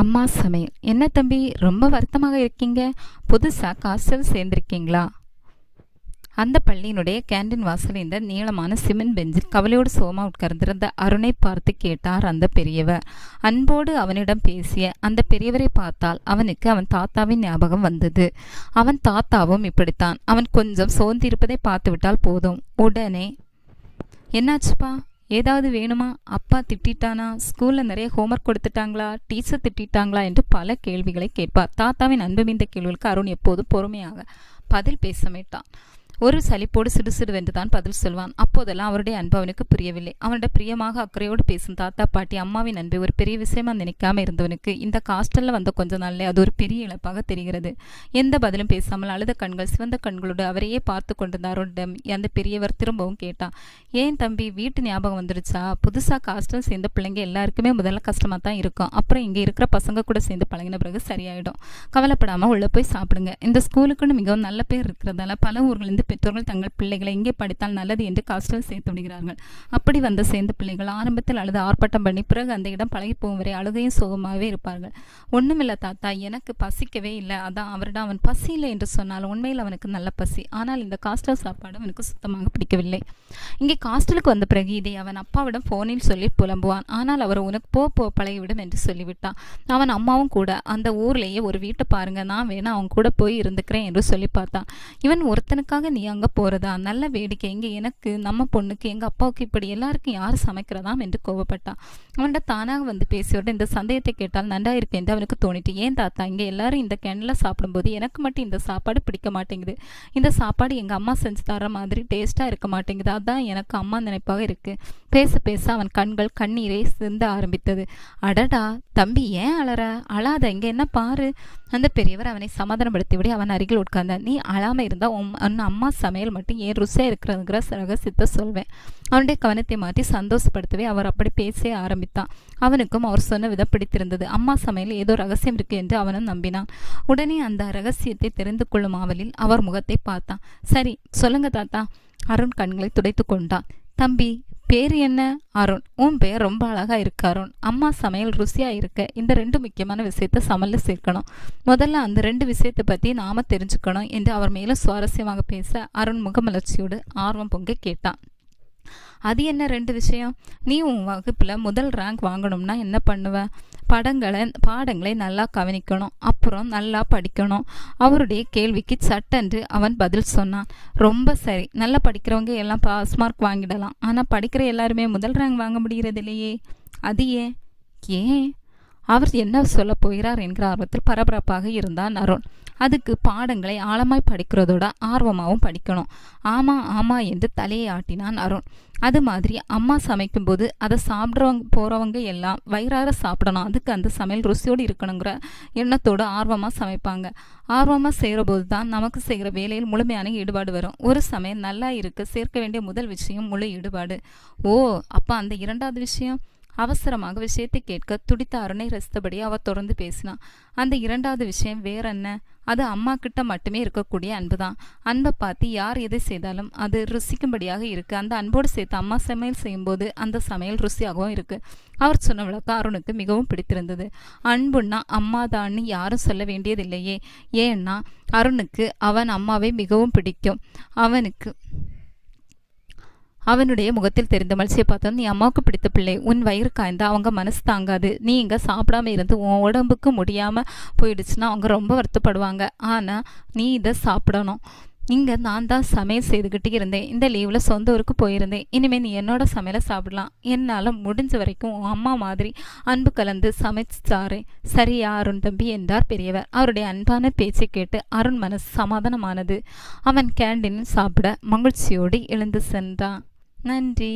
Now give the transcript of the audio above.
அம்மா சமையல். என்ன தம்பி ரொம்ப வருத்தமாக இருக்கீங்க? புதுசாக ஹாஸ்டல் சேர்ந்திருக்கீங்களா? அந்த பள்ளியினுடைய கேண்டீன் வாசல் இந்த நீளமான சிமெண்ட் பெஞ்சில் கவலையோடு சோமா உட்கார்ந்திருந்த அருணை பார்த்து கேட்டார் அந்த பெரியவர். அன்போடு அவனிடம் பேசிய அந்த பெரியவரை பார்த்தால் அவனுக்கு அவன் தாத்தாவின் ஞாபகம் வந்தது. அவன் தாத்தாவும் இப்படித்தான். அவன் கொஞ்சம் சோர்ந்திருப்பதை பார்த்துவிட்டால் போதும். உடனே என்னாச்சுப்பா? ஏதாவது வேணுமா? அப்பா திட்டானா ஸ்கூலில் நிறைய ஹோம்ஒர்க் கொடுத்துட்டாங்களா? டீச்சர் திட்டாங்களா என்று பல கேள்விகளை கேட்பார். தாத்தாவின் அன்புமிந்த கேள்விகளுக்கு அருண் எப்போதும் பொறுமையாக பதில் பேச மாட்டான். ஒரு சலிப்போடு சிடுசிடுவென்று தான் பதில் சொல்வான். அப்போதெல்லாம் அவருடைய அன்பு அவனுக்கு புரியவில்லை. அவனோட பிரியமாக அக்கறையோடு பேசும் தாத்தா பாட்டி அம்மாவின் அன்பு ஒரு பெரிய விஷயமா நினைக்காம இருந்தவனுக்கு இந்த காஸ்டல்ல வந்த கொஞ்ச நாள்ல அது ஒரு பெரிய இழப்பாக தெரிகிறது. எந்த பதிலும் பேசாமல் அழுத கண்கள் சிவந்த கண்களோடு அவரையே பார்த்து கொண்டிருந்தாரோடம் அந்த பெரியவர் திரும்பவும் கேட்டான். ஏன் தம்பி வீட்டு ஞாபகம் வந்துடுச்சா? புதுசா காஸ்டல் சேர்ந்த பிள்ளைங்க எல்லாருக்குமே முதல்ல கஷ்டமா தான் இருக்கும். அப்புறம் இங்க இருக்கிற பசங்க கூட சேர்ந்து பழகின பிறகு சரியாயிடும். கவலைப்படாம உள்ள போய் சாப்பிடுங்க. இந்த ஸ்கூலுக்குன்னு மிகவும் நல்ல பேர் இருக்கிறதால பல ஊர்களிலிருந்து பெற்றோர்கள் தங்கள் பிள்ளைகளை எங்கே படித்தால் நல்லது என்று காஸ்டல் சேர்த்து விடுகிறார்கள் அப்படி வந்த சேர்ந்த பிள்ளைகள் ஆரம்பத்தில் அழுது ஆர்ப்பாட்டம் பண்ணி பிறகு அந்த இடம் பழகி போகும் வரை அழுகையும் சோகமாகவே இருப்பார்கள். ஒண்ணுமில்ல தாத்தா எனக்கு பசிக்கவே இல்லை. அதான் அவரிடம் அவன் பசி இல்லை என்று சொன்னால் உண்மையில் அவனுக்கு நல்ல பசி. ஆனால் இந்த காஸ்டல் சாப்பாடு அவனுக்கு சுத்தமாக பிடிக்கவில்லை. இங்கே காஸ்டலுக்கு வந்த பிறகு இதை அவன் அப்பாவிடம் போனில் சொல்லி புலம்புவான். ஆனால் அவர் உனக்கு போ போ பழகிவிடும் என்று சொல்லிவிட்டான். அவன் அம்மாவும் கூட அந்த ஊர்லேயே ஒரு வீட்டை பாருங்க. நான் வேணா அவன் கூட போய் இருந்துக்கிறேன் என்று சொல்லி பார்த்தான். இவன் ஒருத்தனுக்காக நீ அங்கே போகிறதா நல்ல வேடிக்கை. இங்கே எனக்கு நம்ம பொண்ணுக்கு எங்கள் அப்பாவுக்கு இப்படி எல்லாருக்கும் யார் சமைக்கிறதாம் என்று கோவப்பட்டான் அவன்கிட்ட தானாக வந்து பேசியோட இந்த சந்தேகத்தை கேட்டால் நன்றா இருக்கு என்று அவனுக்கு தோணிட்டு ஏன் தாத்தா இங்கே எல்லாரும் இந்த கிணல சாப்பிடும்போது எனக்கு மட்டும் இந்த சாப்பாடு பிடிக்க மாட்டேங்குது. இந்த சாப்பாடு எங்கள் அம்மா செஞ்சு தர மாதிரி டேஸ்ட்டாக இருக்க மாட்டேங்குது. அதான் எனக்கு அம்மா நினைப்பாக இருக்குது பேச பேச அவன் கண்கள் கண்ணீரை சிந்த ஆரம்பித்தது. அடடா தம்பி ஏன் அலற? அழாத இங்கே என்ன பாரு? அந்த பெரியவர் அவனை சமாதானப்படுத்திவிட அவன் அருகில் உட்கார்ந்தான். நீ அழாம இருந்தா உன் அம்மா சமையல் மட்டும் ஏன் ருசியாக இருக்கிறதுங்கிற ரகசியத்தை சொல்வேன். அவனுடைய கவனத்தை மாற்றி சந்தோஷப்படுத்தவே அவர் அப்படி பேச ஆரம்பித்தான். அவனுக்கும் அவர் சொன்ன விதம் பிடித்திருந்தது. அம்மா சமையல் ஏதோ ரகசியம் இருக்கு என்று அவனும் நம்பினான். உடனே அந்த ரகசியத்தை தெரிந்து கொள்ளும் ஆவலில் அவர் முகத்தை பார்த்தான். சரி சொல்லுங்க தாத்தா. அருண் கண்களை துடைத்து கொண்டான். தம்பி பேர் என்ன? அருண். உன் பேர் ரொம்ப அழகா இருக்கு அருண். அம்மா சமையல் ருசியா இருக்க. இந்த ரெண்டு முக்கியமான விஷயத்த சமையல சேர்க்கணும். முதல்ல அந்த ரெண்டு விஷயத்தை பத்தி நாம தெரிஞ்சுக்கணும் என்று அவர் மேலும் சுவாரஸ்யமாக பேச அருண் முகமலர்ச்சியோடு ஆர்வம் பொங்க கேட்டான். அது என்ன ரெண்டு விஷயம்? நீ உன் வகுப்பில் முதல் ரேங்க் வாங்கணும்னா என்ன பண்ணுவ? படங்களை பாடங்களை நல்லா கவனிக்கணும். அப்புறம் நல்லா படிக்கணும். அவருடைய கேள்விக்கு சட்டென்று அவன் பதில் சொன்னான். ரொம்ப சரி. நல்லா படிக்கிறவங்க எல்லாம் பாஸ் மார்க் வாங்கிடலாம். ஆனால் படிக்கிற எல்லாருமே முதல் ரேங்க் வாங்க முடிகிறது இல்லையே அது ஏன்? ஏன்? அவர் என்ன சொல்ல போகிறார் என்கிற ஆர்வத்தில் பரபரப்பாக இருந்தான் அருண். அதுக்கு பாடங்களை ஆழமாய் படிக்கிறதோட ஆர்வமாகவும் படிக்கணும். ஆமா ஆமா என்று தலையை ஆட்டினான் அருண். அது மாதிரி அம்மா சமைக்கும்போது அதை சாப்பிட்றவங்க போகிறவங்க எல்லாம் வயிறார சாப்பிடணும். அதுக்கு அந்த சமையல் ருசியோடு இருக்கணுங்கிற எண்ணத்தோடு ஆர்வமாக சமைப்பாங்க. ஆர்வமாக செய்கிற போது தான் நமக்கு செய்கிற வேலையில் முழுமையான ஈடுபாடு வரும். ஒரு சமையல் நல்லா இருக்குது சேர்க்க வேண்டிய முதல் விஷயம் முழு ஈடுபாடு. ஓ அப்போ அந்த இரண்டாவது விஷயம்? அவசரமாக விஷயத்தை கேட்க துடித்த அருணை ரசித்தபடி அவர் தொடர்ந்து பேசினான் அந்த இரண்டாவது விஷயம் வேற என்ன அது அம்மா கிட்ட மட்டுமே இருக்கக்கூடிய அன்பு தான் அன்பை பார்த்து யார் எதை செய்தாலும் அது ருசிக்கும்படியாக இருக்கு. அந்த அன்போடு சேர்த்து அம்மா சமையல் செய்யும்போது அந்த சமையல் ருசியாகவும் இருக்கு. அவர் சொன்ன விளக்கம் அருணுக்கு மிகவும் பிடித்திருந்தது. அன்புன்னா அம்மா தான்னு யாரும் சொல்ல வேண்டியதில்லையே. ஏன்னா அருணுக்கு அவன் அம்மாவை மிகவும் பிடிக்கும். அவனுக்கு அவனுடைய முகத்தில் தெரிந்த மகிழ்ச்சியை பார்த்தோம் நீ அம்மாவுக்கு பிடித்த பிள்ளை. உன் வயிறு காய்ந்தா அவங்க மனசு தாங்காது. நீ இங்கே சாப்பிடாம இருந்து உன் உடம்புக்கு முடியாமல் போயிடுச்சுன்னா அவங்க ரொம்ப வருத்தப்படுவாங்க. ஆனால் நீ இதை சாப்பிடணும். இங்கே நான் தான் சமையல் செய்துக்கிட்டு இருந்தேன். இந்த லீவில் சொந்த ஊருக்கு போயிருந்தேன். இனிமேல் நீ என்னோட சமையலை சாப்பிடலாம். என்னால் முடிஞ்ச வரைக்கும் உன் அம்மா மாதிரி அன்பு கலந்து சமைச்சாரே. சரியா அருண் தம்பி என்றார் பெரியவர். அவருடைய அன்பான பேச்சை கேட்டு அருண் மனசு சமாதானமானது. அவன் கேண்டீனில் சாப்பிட மகிழ்ச்சியோடு எழுந்து சென்றான். நன்றி